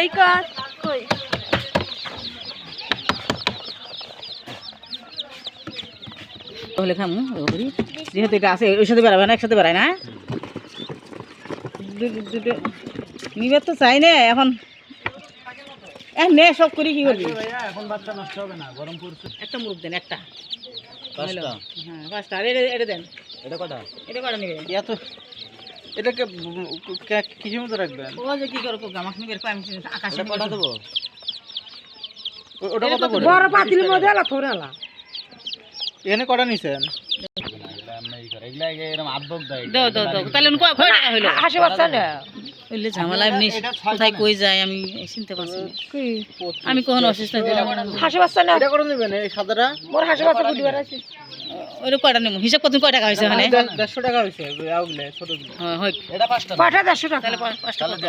সৈকত কই? তাহলে খামু করি। যেহেতু এটা আছে ওর সাথে বেড়াবে না একসাথে বেড়ায় না? দুটো নিবে তো চাই না এখন। এ নে সব করি কি করবি? এখন বাচ্চা নষ্ট হবে না গরম পড়ছে। একটা মুরগ দেন একটা। পাঁচটা? হ্যাঁ পাঁচটা আর এটা এটা দেন। এটা কটা? এটা কটা নিবে? এত এটাকে কিসের মতো রাখবেন? ও যে কি করব গামাক নিবে আমি আকাশে কটা দেবো? ওটা কত করে বড় পাতিল মধ্যে আলা থরে আলা। এখানে কটা নিছেন? দাও দাও দাও। তাহলে কয় কয় টাকা হইল? বাচ্চা না হইলে ঝামেলা এমনি এটা কোথায় কই যায় আমি চিনতে পারছি না। আমি কখনো অসুস্থ হাসি বাচ্চা না। এটা করে নেবেন এই সাদাটা? মোর হাসি বাচ্চা কয়টা নেব হিসাব কত কয় টাকা হয়েছে মানে দেড়শো টাকা হয়েছে আউগলে ছোটগুলো হ্যাঁ, হয়। এটা পাঁচটা কয়টা দেড়শো টাকা। তাহলে পাঁচটা কত?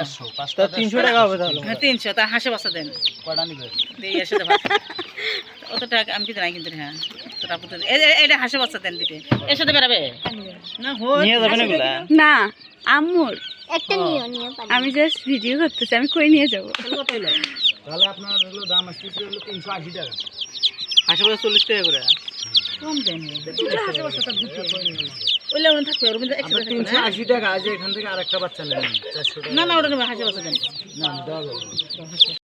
তা তিনশো টাকা হবে তাহলে। হ্যাঁ তিনশো। তার হাসে বাচ্চা দেন। কটা নিবে? এই এর সাথে ভাত। অত টাকা আমি কিন্তু নাই কিন্তু হ্যাঁ। এটা হাসে বাচ্চা দেন দিতে এর সাথে বেড়াবে? না আমি জাস্ট ভিডিও করতেছি আমি কই নিয়ে যাব? তাহলে আপনার হলো দাম আসতেছে হলো তিনশো আশি টাকা। আশেপাশে চল্লিশ টাকা করে। কম দেন দুটো হাসে বাচ্চা তার দুটো ওইলে ওখানে থাকবে ওর মধ্যে থাকবে তিনশো আশি টাকা আজ এখান থেকে আরেকটা বাচ্চা চারশো না না ওটা নেবে হাসে দেন। না।